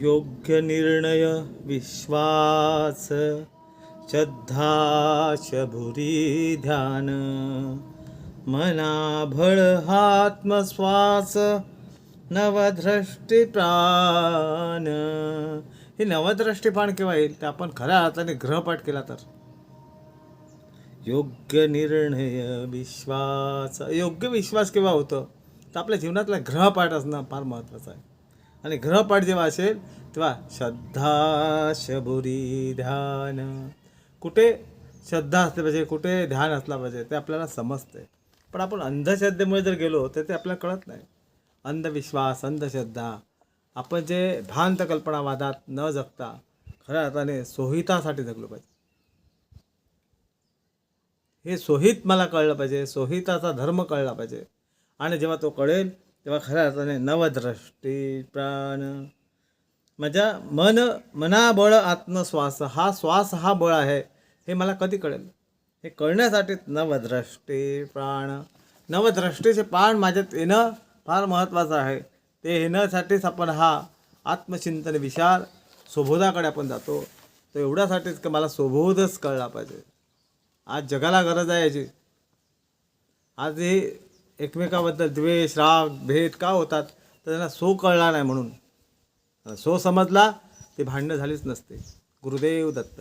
योग्य निर्णय विश्वास श्रद्धाशभुरी ध्यान मनाभळ आत्मश्वास नवद्रष्टीप्राण हे नवद्रष्टीपान केव्हा येईल ते आपण खऱ्या अर्थाने ग्रहपाठ केला तर. योग्य निर्णय विश्वास योग्य विश्वास केव्हा होतं? तर आपल्या जीवनातला ग्रहपाठ असणं फार महत्त्वाचं आहे. आणि ग्रहपाठ जेव्हा असेल तेव्हा श्रद्धा शबुरी ध्यान. कुठे श्रद्धा असली पाहिजे कुठे ध्यान असला पाहिजे ते आपल्याला समजते. पण आपण अंधश्रद्धेमुळे जर गेलो तर ते आपल्याला कळत नाही. अंधविश्वास अंधश्रद्धा. आपण जे भ्रांत कल्पनावादात न जगता खऱ्या अर्थाने सोहितासाठी जगलो पाहिजे. हे सोहित मला कळलं पाहिजे सोहिताचा धर्म कळला पाहिजे. आणि जेव्हा तो कळेल तेव्हा खऱ्या अर्थाने नवदृष्टी प्राण माझ्या मन मनाबळ आत्मश्वास हा श्वास हा बळ आहे हे मला कधी कळेल? हे कळण्यासाठी नवदृष्टी प्राण नवदृष्टीचे प्राण माझ्यात येणं फार महत्त्वाचं आहे. ते येण्यासाठीच आपण हा आत्मचिंतन विचार स्वबोधाकडे आपण जातो. तर एवढ्यासाठीच की मला स्वबोधच कळला पाहिजे. आज जगाला गरज आहे याची. आज हे एकमेकाबद्दल द्वेष राग भेद का होतात तर त्यांना सो कळला नाही म्हणून. सो समजला ते भांडणं झालीच नसते. गुरुदेव दत्त.